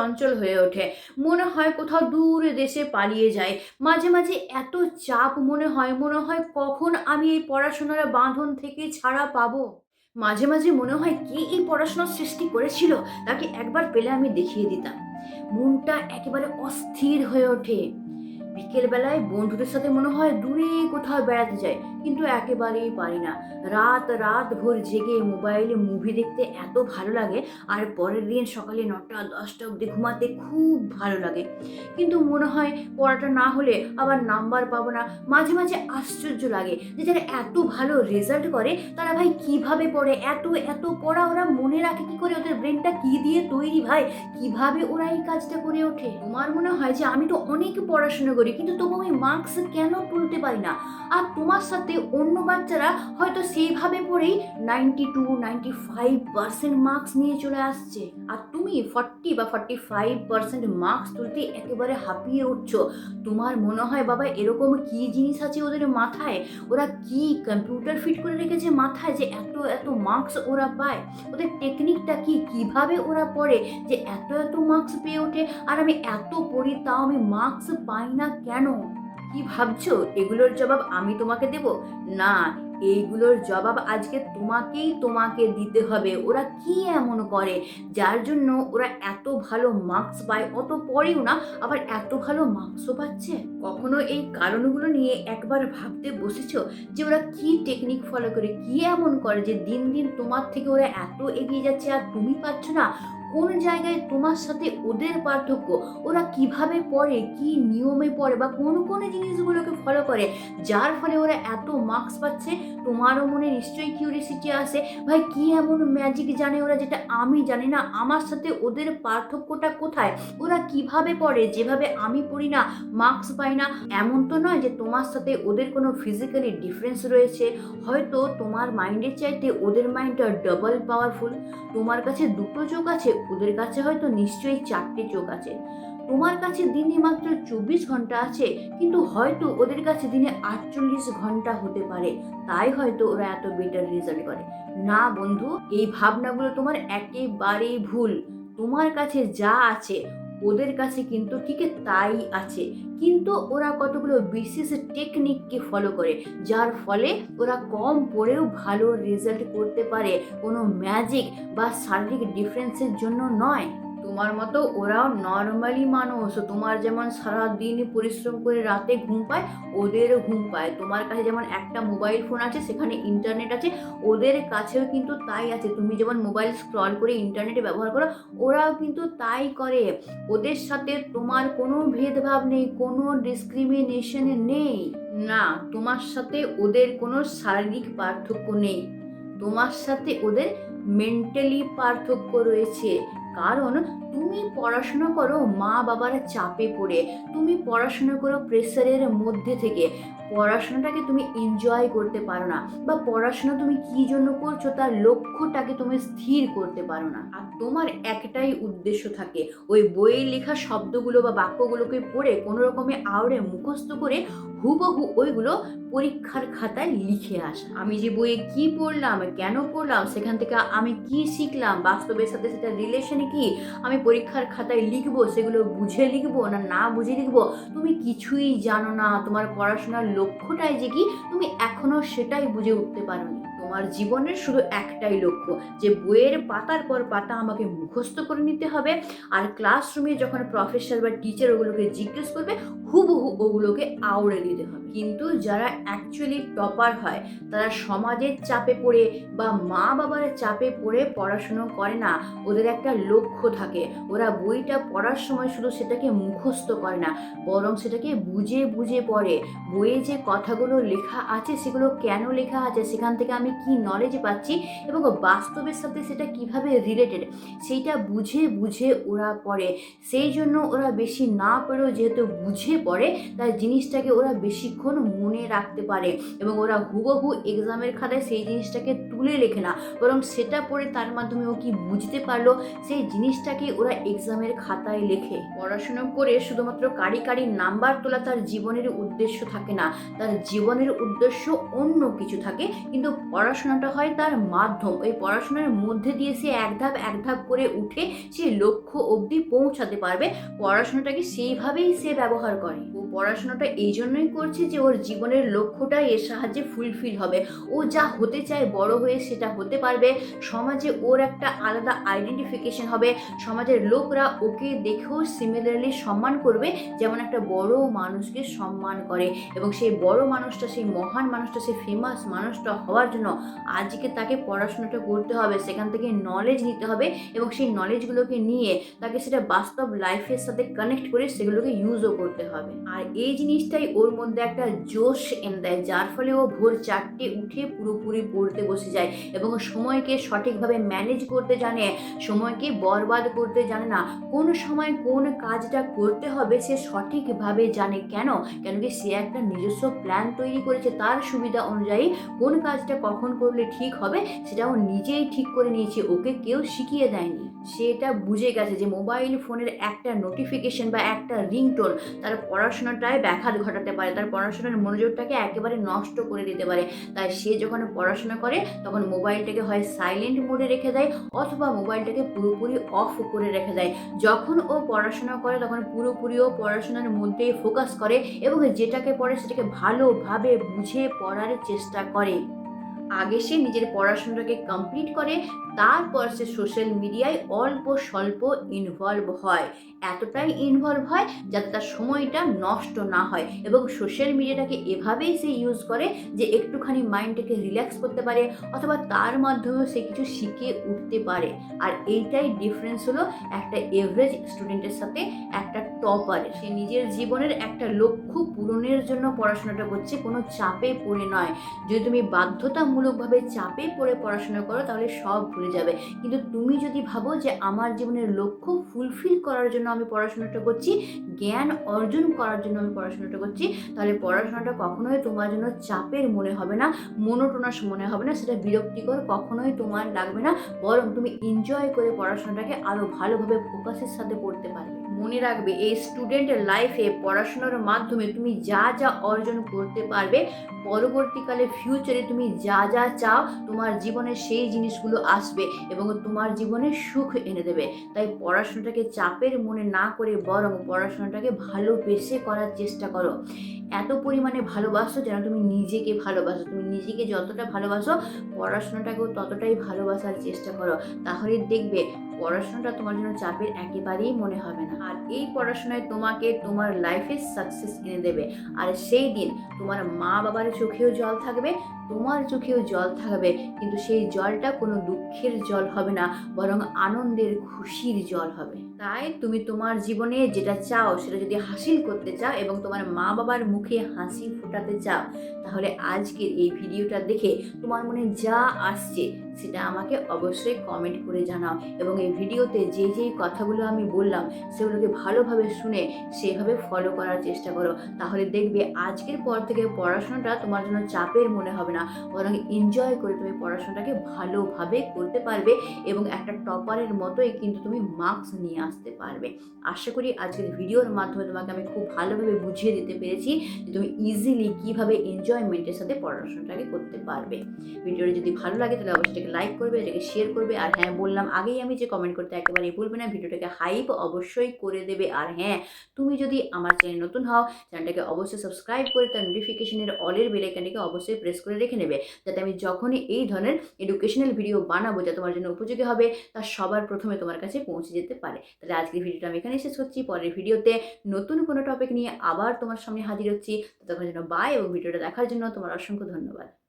চঞ্চল হয়ে ওঠে। মনে হয় কোথাও দূরে দেশে পালিয়ে যায়। মাঝে মাঝে এত চাপ মনে হয় মনে হয় কখন আমি এই পড়াশোনার বাঁধন থেকে ছাড়া পাবো? মাঝে মাঝে মনে হয় কে এই পড়াশোনার সৃষ্টি করেছিল? তাকে একবার পেলে আমি দেখিয়ে দিতাম। মনটা একেবারে অস্থির হয়ে ওঠে। বিকেলবেলায় বন্ধুদের সাথে মনে হয় দূরে কোথাও বেড়াতে যায়, কিন্তু একেবারেই পারি না। রাত রাত ভোর জেগে মোবাইলে মুভি দেখতে এত ভালো লাগে, আর পরের দিন সকালে নটা, দশটা অবধি ঘুমাতে খুব ভালো লাগে। কিন্তু মনে হয় পড়াটা না হলে আবার নাম্বার পাবো না। মাঝে মাঝে আশ্চর্য লাগে যে যারা এত ভালো রেজাল্ট করে, তারা ভাই কীভাবে পড়ে? এত এত পড়া ওরা মনে রাখে কি করে? ওদের ব্রেনটা কি দিয়ে তৈরি ভাই? কীভাবে ওরা এই কাজটা করে ওঠে? তোমার মনে হয় যে আমি তো অনেক পড়াশোনা করি কিন্তু তবু আমি মাস্ক কেন তুলতে পারি না? আর তোমার সাথে অন্য বাচ্চারা হয়তো সেইভাবে পড়েই ninety two ninety five percent marks নিয়ে চলে আসছে। আর তুমি ফর্টি বা ফর্টি ফাইভ পার্সেন্ট মার্কস তুলতে একেবারে হাঁপিয়ে উঠছ। তোমার মনে হয়, বাবা, এরকম কি জিনিস আছে ওদের মাথায়? ওরা কি কম্পিউটার ফিট করে রেখেছে মাথায় যে এত এত মার্কস ওরা পায়? ওদের টেকনিকটা কি? কীভাবে ওরা পড়ে যে এত এত মার্কস পেয়ে ওঠে? আর আমি এত পড়ি, তাও আমি মার্কস পাই না কেন? কি ভাবছ? এগুলোর জবাব আমি তোমাকে দেব? না, এইগুলোর জবাব আজকে তোমাকেই তোমাকে দিতে হবে। ওরা কি এমন করে? যার জন্য ওরা এত ভালো মার্কস পায়, অত পড়েও না, আবার এত ভালো মার্কসও পাচ্ছে? কখনো এই কারণগুলো নিয়ে একবার ভাবতে বসেছ যে ওরা কি টেকনিক ফলো করে, কি এমন করে যে দিন দিন তোমার থেকে ওরা এত এগিয়ে যাচ্ছে আর তুমি পাচ্ছ না? কোন জায়গায় তোমার সাথে ওদের পার্থক্য? ওরা কীভাবে পড়ে, কি নিয়মে পড়ে বা কোন কোন জিনিসগুলোকে ফলো করে, যার ফলে ওরা এত মার্কস পাচ্ছে, তোমারও মনে নিশ্চয়ই কিউরিসিটি আসে। ভাই, কি এমন ম্যাজিক জানে ওরা যেটা আমি জানি না? আমার সাথে ওদের পার্থক্যটা কোথায়? ওরা কীভাবে পড়ে? যেভাবে আমি পড়ি না মার্কস পাই না, এমন তো নয় যে তোমার সাথে ওদের কোনো ফিজিক্যালি ডিফারেন্স রয়েছে। হয়তো তোমার মাইন্ডের চাইতে ওদের মাইন্ডটা ডাবল পাওয়ারফুল তোমার কাছে দুটো চোখ আছে ওদের কাছে হয়তো নিশ্চয়ই চারটে চোখ আছে। তোমার কাছে দিনে মাত্র চব্বিশ ঘণ্টা আছে, কিন্তু হয়তো ওদের কাছে দিনে আটচল্লিশ ঘণ্টা হতে পারে। তাই হয়তো ওরা এত বেটার রেজাল্ট করে। না বন্ধু, এই ভাবনাগুলো তোমার একেবারেই ভুল। তোমার কাছে যা আছে ওদের কাছে কিন্তু ঠিক তাই আছে। কিন্তু ওরা কতগুলো বিশেষ টেকনিককে ফলো করে, যার ফলে ওরা কম পড়েও ভালো রেজাল্ট করতে পারে। কোনো ম্যাজিক বা শারীরিক ডিফারেন্সের জন্য নয়। তোমার মতো ওরাও নর্মালি মানুষ। তোমার যেমন সারা দিন পরিশ্রম করে রাতে ঘুম পায় ওদেরও ঘুম পায়। তোমার কাছে যেমন একটা মোবাইল ফোন আছে, সেখানে ইন্টারনেট আছে, ওদের কাছেও কিন্তু তাই আছে। তুমি যেমন মোবাইল স্ক্রল করে ইন্টারনেটে ব্যবহার করো, ওরাও কিন্তু তাই করে। ওদের সাথে তোমার কোনো ভেদভাব নেই, কোনো ডিসক্রিমিনেশন নেই। না, তোমার সাথে ওদের কোনো শারীরিক পার্থক্য নেই। তোমার সাথে ওদের মেন্টালি পার্থক্য রয়েছে। কারণ তুমি পড়াশোনা করো মা বাবার চাপে পড়ে। তুমি পড়াশোনা করো প্রেসারের মধ্যে থেকে। পড়াশোনাটাকে তুমি এনজয় করতে পারো না বা পড়াশোনা তুমি কি জন্য করছ তার লক্ষ্যটাকে তুমি স্থির করতে পারো না। আর তোমার একটাই উদ্দেশ্য থাকে, ওই বইয়ে লেখা শব্দগুলো বা বাক্যগুলোকে পড়ে কোনো রকমে আওড়ে মুখস্থ করে হুবহু ওইগুলো পরীক্ষার খাতায় লিখে আসা। আমি যে বইয়ে কি পড়লাম কেন পড়লাম, সেখান থেকে আমি কি শিখলাম, বাস্তবের সাথে সেটা রিলেশনে কি, আমি পরীক্ষার খাতায় লিখব, সেগুলো বুঝে লিখব না না বুঝে লিখব, তুমি কিছুই জানো না। তোমার পড়াশোনার লক্ষ্যটাই যে কি, তুমি এখনও সেটাই বুঝে উঠতে পারোনি। তোমার জীবনের শুধু একটাই লক্ষ্য, যে বইয়ের পাতার পর পাতা আমাকে মুখস্থ করে নিতে হবে। আর ক্লাসরুমে যখন প্রফেসর বা টিচার ওগুলোকে জিজ্ঞেস করবে, হুবহু ওগুলোকে আওড়ে দিতে হবে। কিন্তু যারা অ্যাকচুয়ালি টপার হয়, তারা সমাজের চাপে পড়ে বা মা বাবার চাপে পড়ে পড়াশুনো করে না, ওদের একটা লক্ষ্য থাকে। ওরা বইটা পড়ার সময় শুধু সেটাকে মুখস্থ করে না, বরং সেটাকে বুঝে বুঝে পড়ে। বইয়ে যে কথাগুলো লেখা আছে, সেগুলো কেন লেখা আছে, সেখান থেকে আমি কি নলেজ পাচ্ছি এবং বাস্তবের সাথে সেটা কীভাবে রিলেটেড সেইটা বুঝে বুঝে ওরা পড়ে। সেই জন্য ওরা বেশি না পড়েও যেহেতু বুঝে পড়ে, তাই জিনিসটাকে ওরা বেশিক্ষণ মনে রাখতে পারে এবং ওরা হুবহু এক্সামের খাতায় সেই জিনিসটাকে তুলে লেখে না। বরং সেটা পড়ে তার মাধ্যমে ও কি বুঝতে পারল, সেই জিনিসটাকে ওরা এক্সামের খাতায় লেখে। পড়াশোনা করে শুধুমাত্র কারি কারি নাম্বার তোলা তার জীবনের উদ্দেশ্য থাকে না। তার জীবনের উদ্দেশ্য অন্য কিছু থাকে, কিন্তু পড়া পড়াশোনাটা হয় তার মাধ্যম। ওই পড়াশোনার মধ্যে দিয়ে সে এক ধাপ এক ধাপ করে উঠে সে লক্ষ্য অবধি পৌঁছাতে পারবে। পড়াশোনাটাকে সেইভাবেই সে ব্যবহার করে। ও পড়াশোনাটা এই জন্যই করছে যে ওর জীবনের লক্ষ্যটা এর সাহায্যে ফুলফিল হবে। ও যা হতে চায় বড় হয়ে সেটা হতে পারবে। সমাজে ওর একটা আলাদা আইডেন্টিফিকেশন হবে। সমাজের লোকরা ওকে দেখেও সিমিলারলি সম্মান করবে, যেমন একটা বড় মানুষকে সম্মান করে। এবং সেই বড় মানুষটা, সেই মহান মানুষটা, সেই ফেমাস মানুষটা হওয়ার জন্য আজকে তাকে পড়াশোনাটা করতে হবে, সেখান থেকে নলেজ নিতে হবে এবং সেই নলেজগুলোকে নিয়ে তাকে সেটা বাস্তব লাইফের সাথে কানেক্ট করে সেগুলোকে ইউজও করতে হবে। আর এই জিনিসটাই ওর মধ্যে একটা জোশ এনে দেয়, যার ফলে ও ভোর চারটে উঠে পুরোপুরি পড়তে বসে যায় এবং সময়কে সঠিকভাবে ম্যানেজ করতে জানে, সময়কে বরবাদ করতে জানে না। কোন সময় কোন কাজটা করতে হবে সে সঠিকভাবে জানে কেন? কেন কি সে একটা নিজস্ব প্ল্যান তৈরি করেছে, তার সুবিধা অনুযায়ী কোন কাজটা কখন করলে ঠিক হবে, সেটা ও নিজেই ঠিক করে নিয়েছে, ওকে কেউ শিখিয়ে দেয়নি। সে এটা বুঝে গেছে যে মোবাইল ফোনের একটা নোটিফিকেশন বা একটা রিংটোন তার পড়াশোনাটায় ব্যাঘাত ঘটাতে পারে, তার পড়াশোনার মনোযোগটাকে একেবারে নষ্ট করে দিতে পারে। তাই সে যখন পড়াশোনা করে, তখন মোবাইলটাকে হয় সাইলেন্ট মোডে রেখে দেয়, অথবা মোবাইলটাকে পুরোপুরি অফ করে রেখে দেয়। যখন ও পড়াশোনা করে, তখন পুরোপুরি ও পড়াশোনার মধ্যেই ফোকাস করে এবং যেটাকে পড়ে সেটাকে ভালোভাবে বুঝে পড়ার চেষ্টা করে। আগে সে নিজের পড়াশোনাটাকে কমপ্লিট করে, তারপর সে সোশ্যাল মিডিয়ায় অল্প স্বল্প ইনভলভ হয়। এতটাই ইনভলভ হয় যাতে তার সময়টা নষ্ট না হয় এবং সোশ্যাল মিডিয়াটাকে এভাবেই সে ইউজ করে যে একটুখানি মাইন্ডটাকে রিল্যাক্স করতে পারে অথবা তার মাধ্যমেও সে কিছু শিখে উঠতে পারে। আর এইটাই ডিফারেন্স হলো একটা এভারেজ স্টুডেন্টের সাথে একটা টপার সে নিজের জীবনের একটা লক্ষ্য পূরণের জন্য পড়াশোনাটা করছে, কোনো চাপে পড়ে নয়। যদি তুমি বাধ্যতামূলকভাবে চাপে পড়ে পড়াশোনা করো, তাহলে সব ভুলে যাবে। কিন্তু তুমি যদি ভাবো যে আমার জীবনের লক্ষ্য ফুলফিল করার জন্য আমি পড়াশোনাটা করছি, জ্ঞান অর্জন করার জন্য আমি পড়াশোনাটা করছি, তাহলে পড়াশোনাটা কখনোই তোমার জন্য চাপের মনে হবে না মনোটোনাস মনে হবে না, সেটা বিরক্তিকর কখনোই তোমার লাগবে না, বরং তুমি এনজয় করে পড়াশোনাটাকে আরও ভালোভাবে ফোকাসের সাথে পড়তে পারবে। মনে রাখবে, এই স্টুডেন্টের লাইফে পড়াশোনার মাধ্যমে তুমি যা যা অর্জন করতে পারবে, পরবর্তীকালে ফিউচারে তুমি যা যা চাও, তোমার জীবনে সেই জিনিসগুলো আসবে এবং তোমার জীবনে সুখ এনে দেবে। তাই পড়াশোনাটাকে চাপের মনে না করে বরং পড়াশোনাটাকে ভালোবেসে করার চেষ্টা করো। এত পরিমাণে ভালোবাসো যেন তুমি নিজেকে ভালোবাসো, তুমি নিজেকে যতটা ভালোবাসো, পড়াশোনাটাকেও ততটাই ভালোবাসার চেষ্টা করো। তাহলে দেখবে পড়াশোনাটা তোমার জন্য চাপের একেবারেই মনে হবে না। আর এই পড়াশোনায় তোমাকে তোমার লাইফে সাকসেস এনে দেবে। আর সেই দিন তোমার মা বাবার চোখেও জল থাকবে তোমার চোখেও জল থাকবে, কিন্তু সেই জলটা কোনো দুঃখের জল হবে না, বরং আনন্দের খুশির জল হবে। তাই তুমি তোমার জীবনে যেটা চাও, সেটা যদি হাসিল করতে চাও এবং তোমার মা বাবার মুখে হাসি ফোটাতে চাও, তাহলে আজকের এই ভিডিওটা দেখে তোমার মনে যা আসছে, সেটা আমাকে অবশ্যই কমেন্ট করে জানাও। এবং এই ভিডিওতে যে যেই কথাগুলো আমি বললাম, সেগুলোকে ভালোভাবে শুনে সেভাবে ফলো করার চেষ্টা করো। তাহলে দেখবে আজকের পর থেকে পড়াশোনাটা তোমার জন্য চাপের মনে হবে না। বরং এনজয় করে তুমি পড়াশোনাটাকে ভালোভাবে করতে পারবে এবং একটা টপারের মতোই কিন্তু তুমি মার্কস নিয়ে আসতে পারবে। আশা করি আজকের ভিডিওর মাধ্যমে তোমাকে আমি খুব ভালোভাবে বুঝিয়ে দিতে পেরেছি যে তুমি ইজিলি কীভাবে এনজয়মেন্টের সাথে পড়াশোনাটাকে করতে পারবে। ভিডিওটি যদি ভালো লাগে তাহলে অবশ্যই এটাকে লাইক করবে, এটাকে শেয়ার করবে আর হ্যাঁ বললাম আগেই আমি যে কমেন্ট করতে একেবারেই ভুলবে না, ভিডিওটাকে হাইপ অবশ্যই করে দেবে আর হ্যাঁ তুমি যদি আমার চ্যানেল নতুন হও চ্যানেলটাকে অবশ্যই সাবস্ক্রাইব করে তার নোটিফিকেশনের অলের বেলাইকানটিকে অবশ্যই প্রেস করে রেখে নেবে যাতে আমি যখনই এই ধরনের এডুকেশনাল ভিডিও বানাবো যা তোমার জন্য উপযোগী হবে, তা সবার প্রথমে তোমার কাছে পৌঁছে যেতে পারে। তাহলে আজকের ভিডিওটা আমি এখানে শেষ করছি। পরের ভিডিওতে নতুন কোনো টপিক নিয়ে আবার তোমার সামনে হাজির হচ্ছি। তখন জন্য বাই এবং ভিডিওটা দেখার জন্য তোমার অসংখ্য ধন্যবাদ।